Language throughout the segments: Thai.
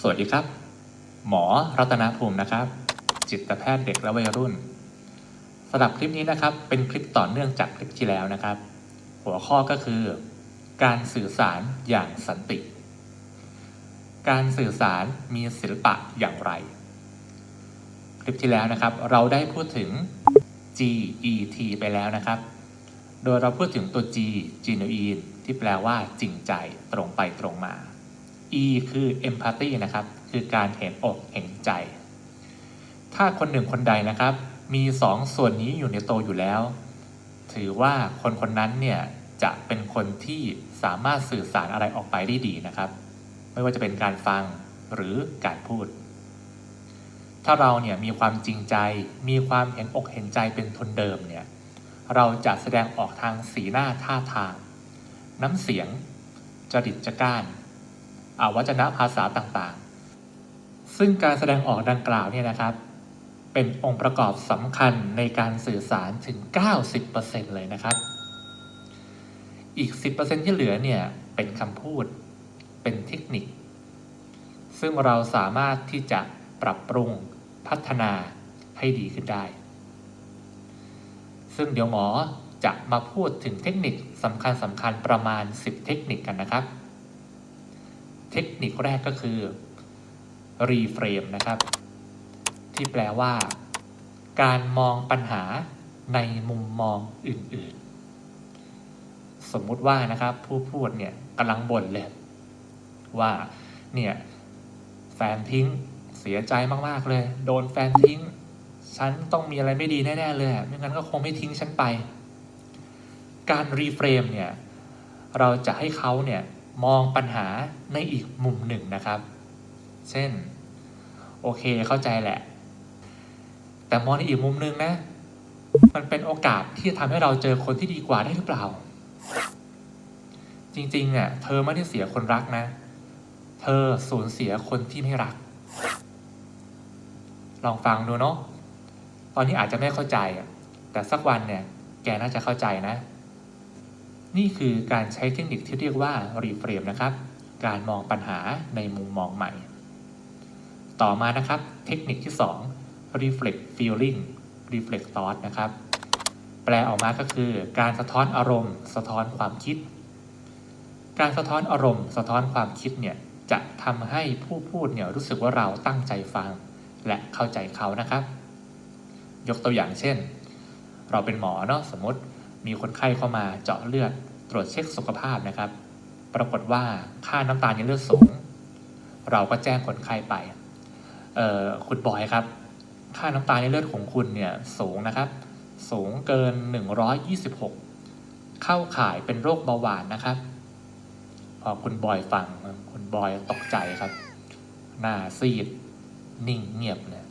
สวัสดีครับ หมอรัตนภูมินะครับ จิตแพทย์เด็กและวัยรุ่นสำหรับคลิปนี้นะครับ เป็นคลิปต่อเนื่องจากคลิปที่แล้วนะครับ หัวข้อก็คือ การสื่อสารอย่างสันติ การสื่อสารมีศิลปะอย่างไร คลิปที่แล้วนะครับ เราได้พูดถึง GET ไปแล้วนะครับ โดยเราพูดถึงตัว G genuine ที่แปลว่าจริงใจตรงไปตรงมา E คือ empathy นะครับ คือการเห็นอกเห็นใจ ถ้าคนหนึ่งคนใดนะครับ มีสองส่วนนี้อยู่ในตัวอยู่แล้ว ถือว่าคนคนนั้นเนี่ยจะเป็นคนที่สามารถสื่อสารอะไรออกไปได้ดีนะครับ ไม่ว่าจะเป็นการฟังหรือการพูด ถ้าเราเนี่ยมีความจริงใจ มีความเห็นอกเห็นใจเป็นทุนเดิมเนี่ยเราจะแสดงออกทางสีหน้าท่าทาง น้ำเสียง จริตจัก้านอาวัจนภาษาต่างๆ ซึ่งการแสดงออกดังกล่าวเนี่ยนะครับ เป็นองค์ประกอบสำคัญในการสื่อสารถึง 90%เลยนะครับ อีก 10%ที่เหลือเนี่ยเป็นคำพูด เป็นเทคนิค ซึ่งเราสามารถที่จะปรับปรุงพัฒนาให้ดีขึ้นได้ ซึ่งเดี๋ยวหมอจะมาพูดถึงเทคนิคสำคัญสำคัญประมาณ 10 เทคนิคกันนะครับ เทคนิคแรกก็คือ reframe นะครับ ที่แปลว่า การมองปัญหาในมุมมองอื่น ๆ สมมุติว่านะครับผู้พูดเนี่ยกำลังบ่นเลย ว่าเนี่ยแฟนทิ้งเสียใจมากๆเลย โดนแฟนทิ้ง ฉันต้องมีอะไรไม่ดีแน่ๆเลยไม่งั้นก็คงไม่ทิ้งฉันไป การรีเฟรมเนี่ยเราจะให้เขาเนี่ยมองปัญหาในอีกมุมหนึ่งนะครับ เช่น โอเคเข้าใจแหละ แต่มองในอีกมุมหนึ่งนะ มันเป็นโอกาสที่จะทำให้เราเจอคนที่ดีกว่าได้หรือเปล่า จริงๆอะเธอไม่ได้เสียคนรักนะ เธอสูญเสียคนที่ไม่รัก ลองฟังดูเนาะตอนนี้อาจจะไม่เข้าใจแต่สักวันเนี่ย แกน่าจะเข้าใจนะ นี่คือการใช้เทคนิคที่เรียกว่า reframe นะครับ การมองปัญหาในมุมมองใหม่ ต่อมานะครับ เทคนิคที่ 2 reflect feeling reflect thought นะครับ แปลออกมาก็คือการสะท้อนอารมณ์ สะท้อนความคิด การสะท้อนอารมณ์ สะท้อนความคิดเนี่ย จะทำให้ผู้พูดเนี่ยรู้สึกว่าเราตั้งใจฟังและเข้าใจเขานะครับ ยกตัวอย่างเช่น เราเป็นหมอเนาะสมมติมีคนไข้เข้ามาเจาะเลือดตรวจเช็คสุขภาพนะครับ ปรากฏว่าค่าน้ำตาลในเลือดสูง เราก็แจ้งคนไข้ไปเอ่อคุณบอยครับ ค่าน้ำตาลในเลือดของคุณเนี่ยสูงนะครับ สูงเกิน 126 เข้าข่ายเป็นโรคเบาหวานนะครับ พอคุณบอยฟัง บอยตกใจครับ หน้าซีด นิ่งเงียบเลย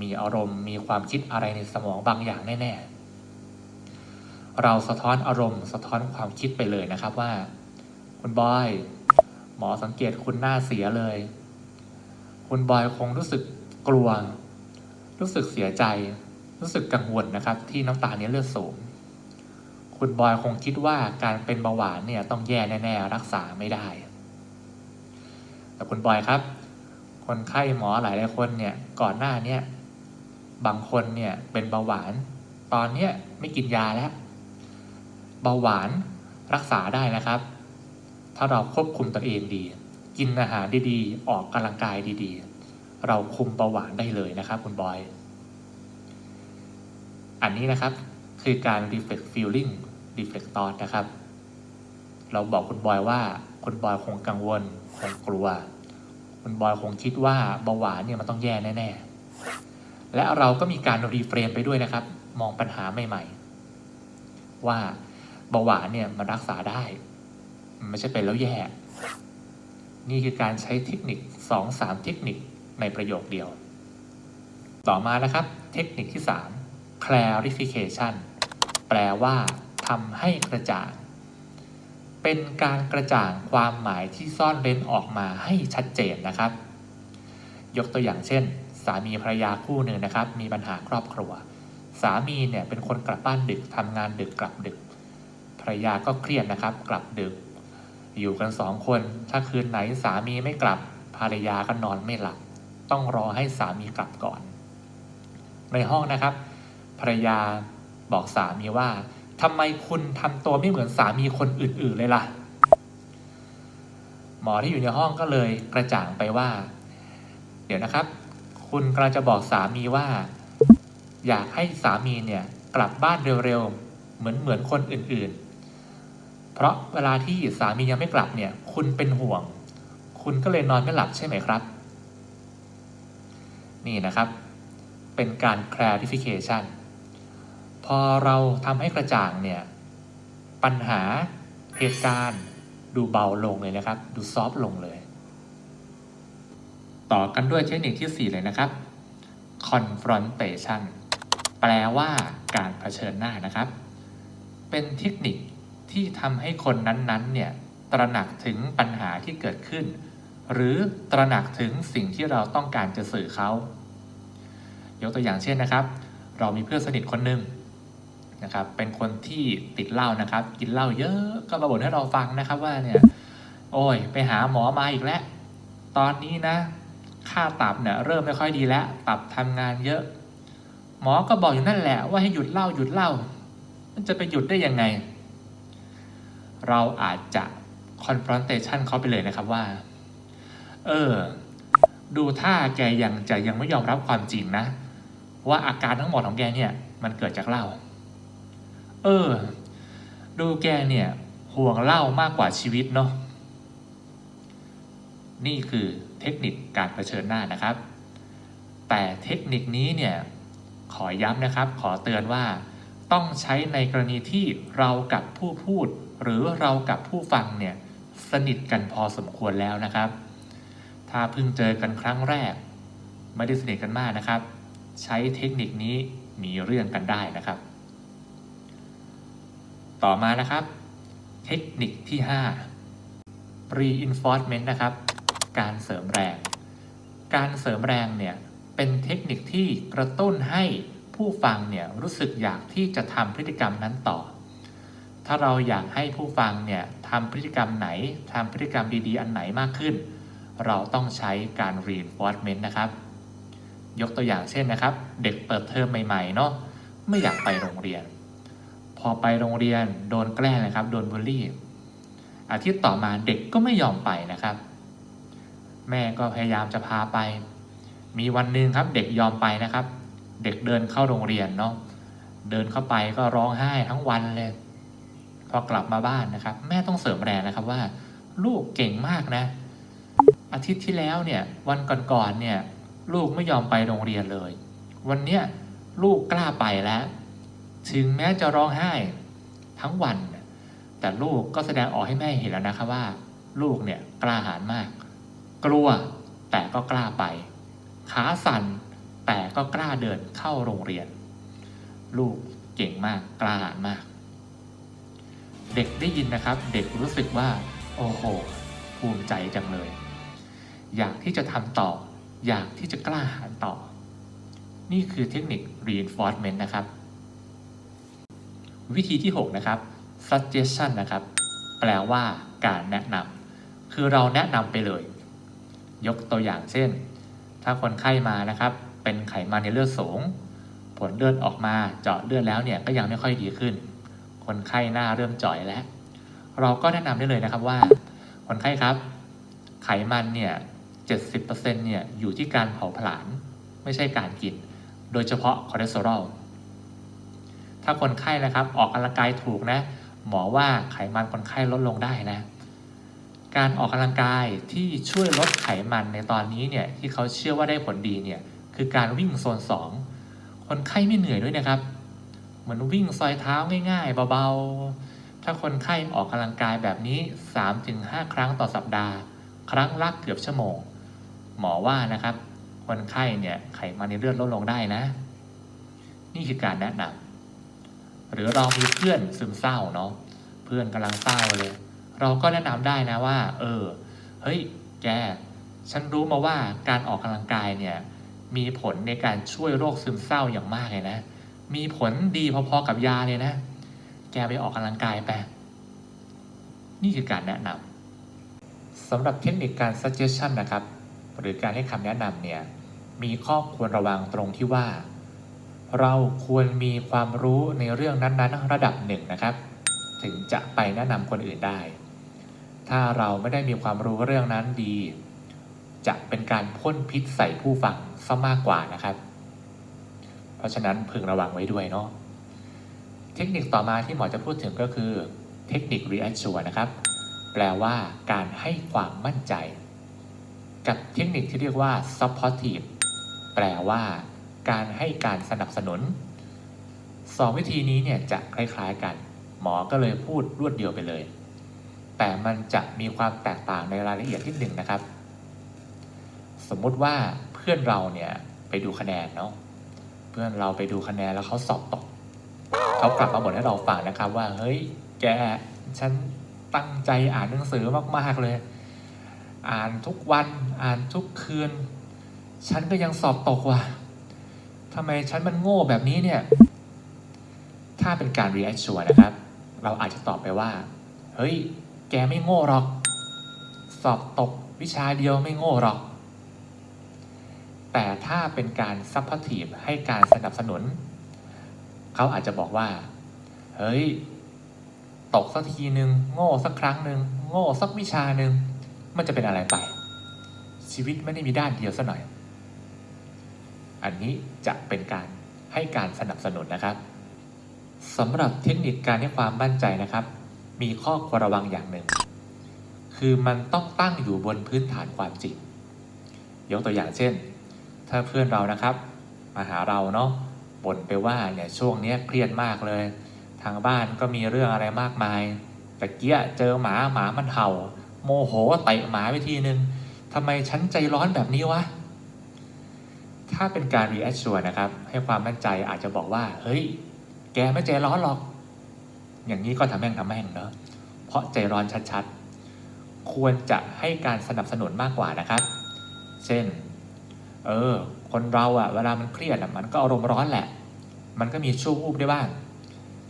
มีอารมณ์มีความคิดอะไรในสมองบางอย่างแน่ๆ เราสะท้อนอารมณ์สะท้อนความคิดไปเลยนะครับว่า คุณบอย หมอสังเกตคุณหน้าเสียเลย คุณบอยคงรู้สึกกลัว รู้สึกเสียใจ รู้สึกกังวลนะครับ ที่น้ำตาลนี้เลือดสูง คุณบอยคงคิดว่าการเป็นเบาหวานเนี่ยต้องแย่แน่ ๆ รักษาไม่ได้ แต่คุณบอยครับ คนไข้หมอหลายหลายคนเนี่ยก่อนหน้าเนี่ยบางคนเนี่ยเป็นเบาหวาน ตอนเนี้ยไม่กินยาแล้ว เบาหวานรักษาได้นะครับ ถ้าเราควบคุมตัวเองดี กินอาหารดีๆ ออกกำลังกายดีๆ เราคุมเบาหวานได้เลยนะครับ คุณบอย อันนี้นะครับคือการ reflect feeling reflect thought นะครับ เราบอกคุณบอยว่าคุณบอยคงกังวลคงกลัว คุณบอยคงคิดว่าเบาหวานเนี่ยมันต้องแย่แน่ๆ และเราก็มีการรีเฟรมไปด้วยนะครับ มองปัญหาใหม่ๆ ว่าเบาหวานเนี่ยมันรักษาได้ไม่ใช่เป็นแล้วแย่ นี่คือการใช้เทคนิค2-3เทคนิคในประโยคเดียว ต่อมานะครับ เทคนิคที่ 3 clarification แปลว่าทำให้กระจ่าง เป็นการกระจ่างความหมายที่ซ่อนเร้นออกมาให้ชัดเจนนะครับ ยกตัวอย่างเช่น สามีภรรยาคู่หนึ่งนะครับ มีปัญหาครอบครัว สามีเนี่ยเป็นคนกลับบ้านดึกทำงานดึกกลับดึก ภรรยาก็เครียดนะครับ กลับดึก อยู่กันสองคน ถ้าคืนไหนสามีไม่กลับภรรยาก็นอนไม่หลับ ต้องรอให้สามีกลับก่อน ในห้องนะครับ ภรรยาบอกสามีว่า ทำไมคุณทำตัวไม่เหมือนสามีคนอื่นๆเลยล่ะ หมอที่อยู่ในห้องก็เลยกระจ่างไปว่า เดี๋ยวนะครับ คุณกำลังจะบอกสามีว่า อยากให้สามีเนี่ยกลับบ้านเร็วๆ เหมือนเหมือนคนอื่นๆ เพราะเวลาที่สามียังไม่กลับเนี่ย คุณเป็นห่วง คุณก็เลยนอนไม่หลับใช่ไหมครับ นี่นะครับ เป็นการ clarification พอเราทำให้กระจ่างเนี่ยปัญหาเหตุการณ์ดูเบาลงเลยนะครับ ดูซอฟต์ลงเลย ต่อกันด้วยเทคนิคที่ 4 เลยนะครับ confrontation แปลว่าการเผชิญหน้านะครับ เป็นเทคนิคที่ทำให้คนนั้นๆ เนี่ยตระหนักถึงปัญหาที่เกิดขึ้น หรือตระหนักถึงสิ่งที่เราต้องการจะสื่อเขา ยกตัวอย่างเช่นนะครับ เรามีเพื่อนสนิทคนหนึ่ง นะครับเป็นคนที่ติดเหล้านะครับ กินเหล้าเยอะก็มาบ่นให้เราฟังนะครับว่าเนี่ยโอ้ย ไปหาหมอมาอีกแล้วตอนนี้นะ ค่าตับเนี่ยเริ่มไม่ค่อยดีแล้ว ตับทำงานเยอะ หมอก็บอกอยู่นั่นแหละว่าให้หยุดเหล้าหยุดเหล้ามันจะไปหยุดได้ยังไง เราอาจจะ confrontation เขาไปเลยนะครับว่า เออ ดูท่าแกยังจะยังไม่ยอมรับความจริงนะ ว่าอาการทั้งหมดของแกเนี่ย มันเกิดจากเหล้า เออ ดูแกเนี่ย ห่วงเหล้ามากกว่าชีวิตเนาะนี่คือเทคนิคการเผชิญหน้านะครับ แต่เทคนิคนี้เนี่ย ขอย้ำนะครับ ขอเตือนว่า ต้องใช้ในกรณีที่เรากับผู้พูด หรือเรากับผู้ฟังเนี่ย สนิทกันพอสมควรแล้วนะครับ ถ้าเพิ่งเจอกันครั้งแรก ไม่ได้สนิทกันมากนะครับ ใช้เทคนิคนี้มีเรื่องกันได้นะครับ ต่อมานะครับ เทคนิคที่ 5 reinforcement นะครับ การเสริมแรง การเสริมแรงเนี่ยเป็นเทคนิคที่กระตุ้นให้ผู้ฟังเนี่ยรู้สึกอยากที่จะทำพฤติกรรมนั้นต่อ ถ้าเราอยากให้ผู้ฟังเนี่ยทำพฤติกรรมไหนทำพฤติกรรมดีๆ อันไหนมากขึ้น เราต้องใช้การ reinforcement นะครับ ยกตัวอย่างเช่นนะครับ เด็กเปิดเทอมใหม่ๆเนาะไม่อยากไปโรงเรียน พอไปโรงเรียนโดนแกล้งนะครับ โดนบูลลี่ อาทิตย์ต่อมาเด็กก็ไม่ยอมไปนะครับ แม่ก็พยายามจะพาไป มีวันหนึ่งครับ เด็กยอมไปนะครับ เด็กเดินเข้าโรงเรียนเนาะเดินเข้าไปก็ร้องไห้ทั้งวันเลยพอกลับมาบ้านนะครับ แม่ต้องเสริมแรงนะครับว่า ลูกเก่งมากนะ อาทิตย์ที่แล้วเนี่ย วันก่อนๆเนี่ย ลูกไม่ยอมไปโรงเรียนเลย วันเนี้ยลูกกล้าไปแล้ว ถึงแม้จะร้องไห้ทั้งวัน แต่ลูกก็แสดงออกให้แม่เห็นแล้วนะครับว่า ลูกเนี่ยกล้าหาญมาก กลัวแต่ก็กล้าไป ขาสั่นแต่ก็กล้าเดินเข้าโรงเรียน ลูกเก่งมากกล้าหาญมาก เด็กได้ยินนะครับ เด็กรู้สึกว่า โอ้โห ภูมิใจจังเลย อยากที่จะทำต่อ อยากที่จะกล้าหาญต่อ นี่คือเทคนิค reinforcement นะครับ วิธีที่ 6 นะครับ suggestion นะครับ แปลว่าการแนะนำคือเราแนะนำไปเลย ยกตัวอย่างเช่น ถ้าคนไข้มานะครับ เป็นไขมันในเลือดสูง ผลเลือดออกมาเจาะเลือดแล้วเนี่ยก็ยังไม่ค่อยดีขึ้น คนไข้หน้าเริ่มจ่อยแล้ว เราก็แนะนำได้เลยนะครับว่า คนไข้ครับ ไขมันเนี่ย70%เนี่ยอยู่ที่การเผาผลาญไม่ใช่การกิน โดยเฉพาะคอเลสเตอรอล ถ้าคนไข้นะครับ ออกกำลังกายถูกนะ หมอว่าไขมันคนไข้ลดลงได้นะ การออกกำลังกายที่ช่วยลดไขมันในตอนนี้เนี่ยที่เขาเชื่อว่าได้ผลดีเนี่ยคือการวิ่งโซน 2 คนไข้ไม่เหนื่อยด้วยนะครับ เหมือนวิ่งซอยเท้าง่าย ๆ เบาๆ ถ้าคนไข้ออกกำลังกายแบบนี้ 3-5 ครั้งต่อสัปดาห์ ครั้งละเกือบชั่วโมง หมอว่านะครับ คนไข้เนี่ยไขมันในเลือดลดลงได้นะ นี่คือการแนะนำ หรือเรามีเพื่อนซึมเศร้าเนาะเพื่อนกำลังเศร้าเลย เราก็แนะนำได้นะว่า เออ เฮ้ย แก ฉันรู้มาว่าการออกกำลังกายเนี่ย มีผลในการช่วยโรคซึมเศร้าอย่างมากเลยนะ มีผลดีพอๆกับยาเลยนะ แกไปออกกำลังกายไป นี่คือการแนะนำสำหรับเทคนิคการ suggestion นะครับ หรือการให้คำแนะนำเนี่ย มีข้อควรระวังตรงที่ว่า เราควรมีความรู้ในเรื่องนั้นๆ ระดับหนึ่งนะครับ ถึงจะไปแนะนำคนอื่นได้ ถ้าเราไม่ได้มีความรู้เรื่องนั้นดี จะเป็นการพ่นพิษใส่ผู้ฟังซะมากกว่านะครับ เพราะฉะนั้นพึงระวังไว้ด้วยเนาะเทคนิคต่อมาที่หมอจะพูดถึงก็คือเทคนิค reassure นะครับ แปลว่าการให้ความมั่นใจ กับเทคนิคที่เรียกว่า supportive แปลว่า การให้การสนับสนุนสองวิธีนี้เนี่ยจะคล้ายๆกัน หมอก็เลยพูดรวดเดียวไปเลย แต่มันจะมีความแตกต่างในรายละเอียดนิดหนึ่งนะครับ สมมุติว่าเพื่อนเราเนี่ยไปดูคะแนนเนาะเพื่อนเราไปดูคะแนนแล้วเขาสอบตกเขากลับมาบ่นให้เราฟังนะครับ ว่าเฮ้ยแกฉันตั้งใจอ่านหนังสือมากๆเลย อ่านทุกวันอ่านทุกคืน ฉันก็ยังสอบตกว่ะ ทำไมฉันมันโง่แบบนี้เนี่ย ถ้าเป็นการ reassure นะครับ เราอาจจะตอบไปว่า เฮ้ย แกไม่โง่หรอก สอบตกวิชาเดียวไม่โง่หรอก แต่ถ้าเป็นการ supportive ให้การสนับสนุน เขาอาจจะบอกว่า เฮ้ย ตกสักทีหนึ่งโง่สักครั้งหนึ่งโง่สักวิชาหนึ่งมันจะเป็นอะไรไป ชีวิตไม่ได้มีด้านเดียวซะหน่อย อันนี้จะเป็นการให้การสนับสนุนนะครับสำหรับเทคนิคการให้ความมั่นใจนะครับ มีข้อควรระวังอย่างหนึ่ง คือมันต้องตั้งอยู่บนพื้นฐานความจริงยกตัวอย่างเช่น ถ้าเพื่อนเรานะครับ มาหาเราเนาะบ่นไปว่าเนี่ยช่วงนี้เครียดมากเลย ทางบ้านก็มีเรื่องอะไรมากมายตะเกียเจอหมาหมามันเห่า โมโหเตะหมาไปทีนึงทำไมฉันใจร้อนแบบนี้วะ ถ้าเป็นการ reassure นะครับ ให้ความมั่นใจอาจจะบอกว่า เฮ้ย แกไม่ใจร้อนหรอก อย่างนี้ก็ทำแม่งทำแม่งเนาะเพราะใจร้อนชัดๆ ควรจะให้การสนับสนุนมากกว่านะครับ เช่น เออ คนเราอะเวลามันเครียดอะมันก็อารมณ์ร้อนแหละ มันก็มีชั่ววูบได้บ้าง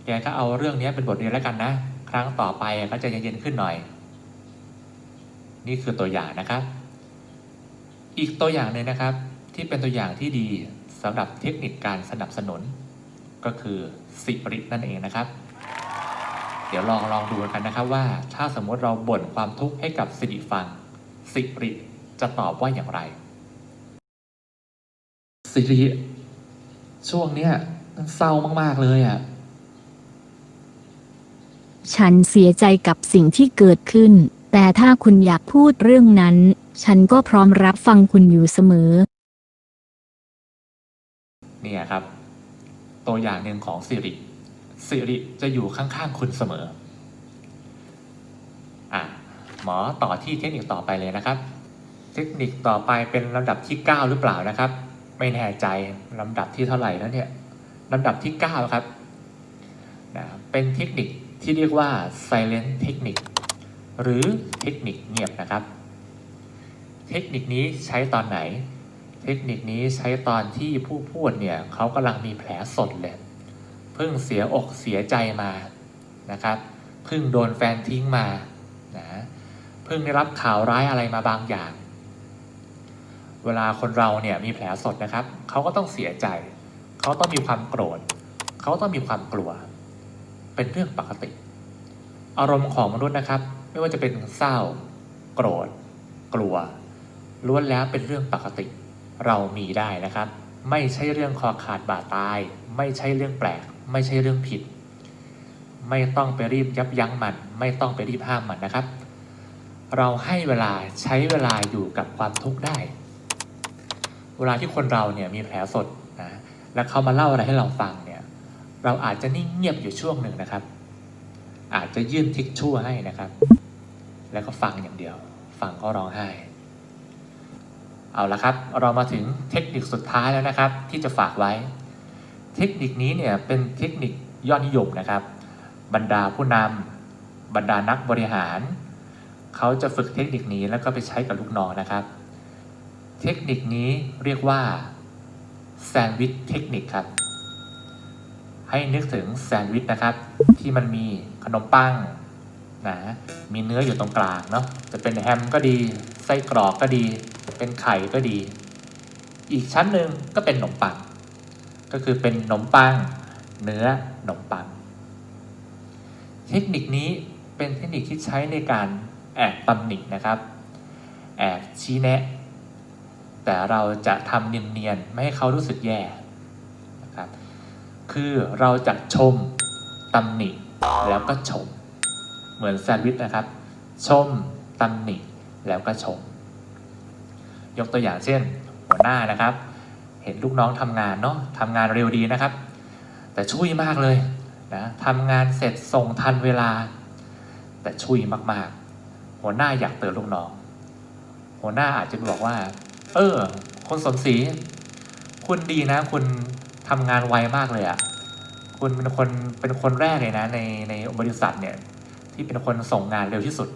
แกก็เอาเรื่องนี้เป็นบทเรียนแล้วกันนะ ครั้งต่อไปก็จะเย็นๆขึ้นหน่อย นี่คือตัวอย่างนะครับ อีกตัวอย่างหนึ่งนะครับ ที่เป็นตัวอย่างที่ดีสำหรับเทคนิคการสนับสนุน ก็คือสิรินั่นเองนะครับ เดี๋ยวลองลองดูกันนะครับว่า ถ้าสมมติเราบ่นความทุกข์ให้กับสิริฟัง สิริจะตอบว่าอย่างไร สิริช่วงเนี้ยเศร้ามาก ๆ เลยอะ ฉันเสียใจกับสิ่งที่เกิดขึ้น แต่ถ้าคุณอยากพูดเรื่องนั้น ฉันก็พร้อมรับฟังคุณอยู่เสมอ เนี่ยครับ ตัวอย่างหนึ่งของสิริสิริจะอยู่ข้างๆคุณเสมออะหมอต่อที่เทคนิคต่อไปเลยนะครับ เทคนิคต่อไปเป็นลำดับที่ 9 หรือเปล่านะครับ ไม่แน่ใจลำดับที่เท่าไหร่แล้วเนี่ยลำดับที่ 9 ครับนะเป็นเทคนิคที่เรียกว่า silent technique หรือเทคนิคเงียบนะครับ เทคนิคนี้ใช้ตอนไหน เทคนิคนี้ใช้ตอนที่ผู้พูดเนี่ยเขากำลังมีแผลสดเลยเพิ่งเสียอกเสียใจมานะครับเพิ่งโดนแฟนทิ้งมานะเพิ่งได้รับข่าวร้ายอะไรมาบางอย่าง เวลาคนเราเนี่ยมีแผลสดนะครับเขาก็ต้องเสียใจเขาต้องมีความโกรธเขาต้องมีความกลัว เป็นเรื่องปกติ อารมณ์ของมนุษย์นะครับ ไม่ว่าจะเป็นเศร้า โกรธ กลัวล้วนแล้วเป็นเรื่องปกติ เรามีได้นะครับ ไม่ใช่เรื่องคอขาดบาดตาย ไม่ใช่เรื่องแปลก ไม่ใช่เรื่องผิด ไม่ต้องไปรีบยับยั้งมัน ไม่ต้องไปรีบห้ามมันนะครับ เราให้เวลาใช้เวลาอยู่กับความทุกข์ได้ เวลาที่คนเราเนี่ยมีแผลสดนะแล้วเขามาเล่าอะไรให้เราฟังเนี่ยเราอาจจะนิ่งเงียบอยู่ช่วงหนึ่งนะครับ อาจจะยื่นทิชชู่ให้นะครับ แล้วก็ฟังอย่างเดียว ฟังก็ร้องไห้ เอาละครับ เรามาถึงเทคนิคสุดท้ายแล้วนะครับ ที่จะฝากไว้ เทคนิคนี้เนี่ยเป็นเทคนิคยอดนิยมนะครับ บรรดาผู้นำบรรดานักบริหาร เขาจะฝึกเทคนิคนี้แล้วก็ไปใช้กับลูกน้องนะครับ เทคนิคนี้เรียกว่าแซนด์วิชเทคนิคครับ ให้นึกถึงแซนด์วิชนะครับ ที่มันมีขนมปังนะมีเนื้ออยู่ตรงกลางเนาะจะเป็นแฮมก็ดีไส้กรอกก็ดี เป็นไข่ก็ดี อีกชั้นหนึ่งก็เป็นขนมปัง ก็คือเป็นขนมปัง เนื้อขนมปัง เทคนิคนี้เป็นเทคนิคที่ใช้ในการแอบตำหนินะครับ แอบชี้แนะ แต่เราจะทำเนียนๆไม่ให้เขารู้สึกแย่นะครับคือเราจะชมตำหนิแล้วก็ชม เหมือนแซนด์วิชนะครับ ชมตำหนิแล้วก็ชม ยกตัวอย่างเช่น หัวหน้านะครับ เห็นลูกน้องทำงานเนาะทำงานเร็วดีนะครับ แต่ช่วยมากเลยนะทำงานเสร็จส่งทันเวลา แต่ช่วยมากๆ หัวหน้าอยากเตือนลูกน้อง หัวหน้าอาจจะบอกว่า เออ คนสมศรีคุณดีนะ คุณทำงานไวมากเลยอะ่ะคุณเป็นคนเป็นคนแรกเลยนะ ในในบริษัทเนี่ย ที่เป็นคนส่งงานเร็วที่สุด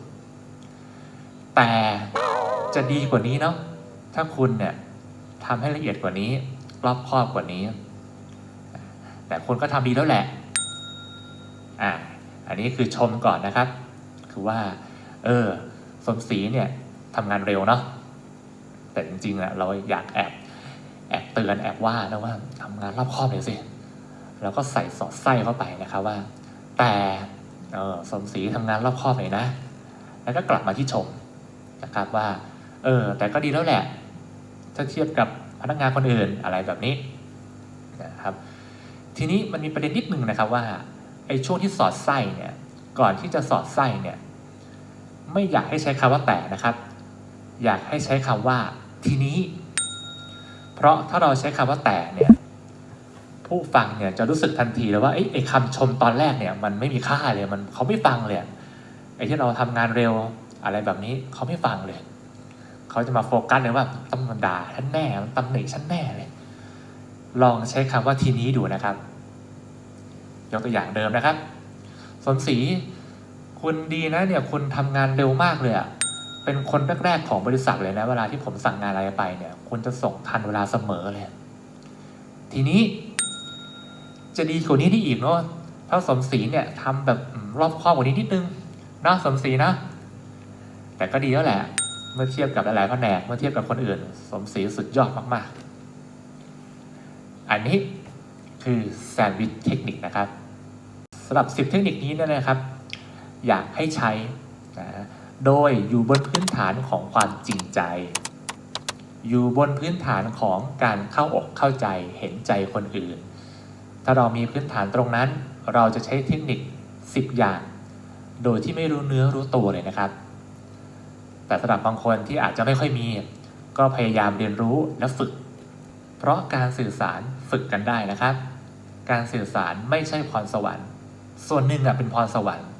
แต่จะดีกว่านี้เนาะ ถ้าคุณเนี่ยทำให้ละเอียดกว่านี้ รอบคอบกว่านี้ แต่คนก็ทำดีแล้วแหละอ่าอันนี้คือชมก่อนนะครับ คือว่า เออ สมศรีเนี่ยทำงานเร็วเนาะแต่จริงๆอะเราอยากแอบแอบเตือนแอบว่านะว่าทำงานรอบคอบหน่อยสิแล้วก็ใส่สอดไส้เข้าไปนะครับว่า แต่เออสมศรีทำงานรอบคอบหน่อยนะ แล้วก็กลับมาที่ชมนะครับว่า เออ แต่ก็ดีแล้วแหละ ถ้าเทียบกับพนักงานคนอื่นอะไรแบบนี้นะครับทีนี้มันมีประเด็นนิดนึงนะครับว่าไอ้ช่วงที่สอดไส้เนี่ยก่อนที่จะสอดไส้เนี่ยไม่อยากให้ใช้คำว่าแต่นะครับ อยากให้ใช้คำว่าทีนี้ เพราะถ้าเราใช้คำว่าแต่เนี่ยผู้ฟังเนี่ยจะรู้สึกทันทีเลยว่าไอ้ไอ้คำชมตอนแรกเนี่ยมันไม่มีค่าเลยมันเขาไม่ฟังเลยไอ้ที่เราทำงานเร็วอะไรแบบนี้เขาไม่ฟังเลย เขาจะมาโฟกัสเลยว่าตำรวจด่าฉันแน่มันตำหนิฉันแน่เลย ลองใช้คำว่าทีนี้ดูนะครับ ยกตัวอย่างเดิมนะครับ สมศรีคุณดีนะเนี่ยคุณทำงานเร็วมากเลยอะเป็นคนแรกๆของบริษัทเลยนะ เวลาที่ผมสั่งงานอะไรไปเนี่ยคุณจะส่งทันเวลาเสมอเลย ทีนี้ จะดีกว่านี้ได้อีกเนาะถ้าสมศรีเนี่ยทำแบบรอบคอบกว่านี้นิดนึงนาะสมศรีนะ แต่ก็ดีแล้วแหละ เมื่อเทียบกับหลายๆแผนกเมื่อเทียบกับคนอื่น สมศรีสุดยอดมาก ๆ อันนี้คือแซนด์วิชเทคนิคนะครับสำหรับ 10 เทคนิคนี้เนี่ยนะครับ อยากให้ใช้นะโดยอยู่บนพื้นฐานของความจริงใจ อยู่บนพื้นฐานของการเข้าอกเข้าใจเห็นใจคนอื่น ถ้าเรามีพื้นฐานตรงนั้น เราจะใช้เทคนิค 10 อย่าง โดยที่ไม่รู้เนื้อรู้ตัวเลยนะครับ แต่สำหรับบางคนที่อาจจะไม่ค่อยมี ก็พยายามเรียนรู้และฝึก เพราะการสื่อสารฝึกกันได้นะครับ การสื่อสารไม่ใช่พรสวรรค์ ส่วนหนึ่งอะเป็นพรสวรรค์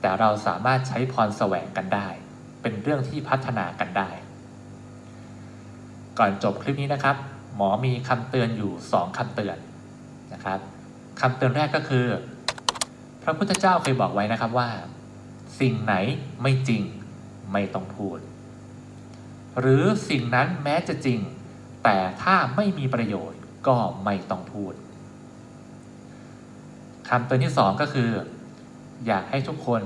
แต่เราสามารถใช้พรแสวงกันได้ เป็นเรื่องที่พัฒนากันได้ ก่อนจบคลิปนี้นะครับ หมอมีคำเตือนอยู่ 2คำเตือนนะครับคำเตือนแรกก็คือ พระพุทธเจ้าเคยบอกไว้นะครับว่า สิ่งไหนไม่จริง ไม่ต้องพูด หรือสิ่งนั้นแม้จะจริง แต่ถ้าไม่มีประโยชน์ก็ไม่ต้องพูดคำตือนที่สองก็คือ อยากให้ทุกคน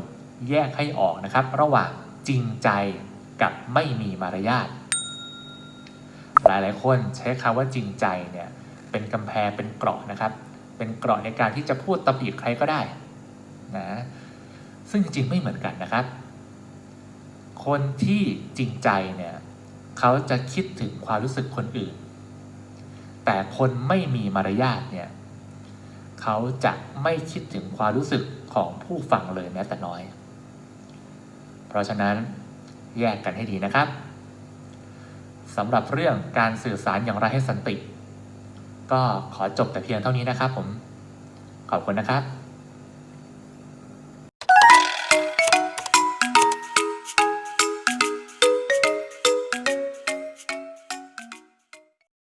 แยกให้ออกนะครับ ระหว่างจริงใจกับไม่มีมารยาทหลายๆ คนใช้คำว่าจริงใจเนี่ยเป็นกำแพงเป็นเกราะนะครับ เป็นเกราะในการที่จะพูดตำหนิใครก็ได้นะซึ่งจริงๆไม่เหมือนกันนะครับ คนที่จริงใจเนี่ยเขาจะคิดถึงความรู้สึกคนอื่น แต่คนไม่มีมารยาทเนี่ยเขาจะไม่คิดถึงความรู้สึกของผู้ฟังเลยแม้แต่น้อย เพราะฉะนั้นแยกกันให้ดีนะครับสำหรับเรื่องการสื่อสารอย่างไรให้สันติ ก็ขอจบแต่เพียงเท่านี้นะครับผม ขอบคุณนะครับ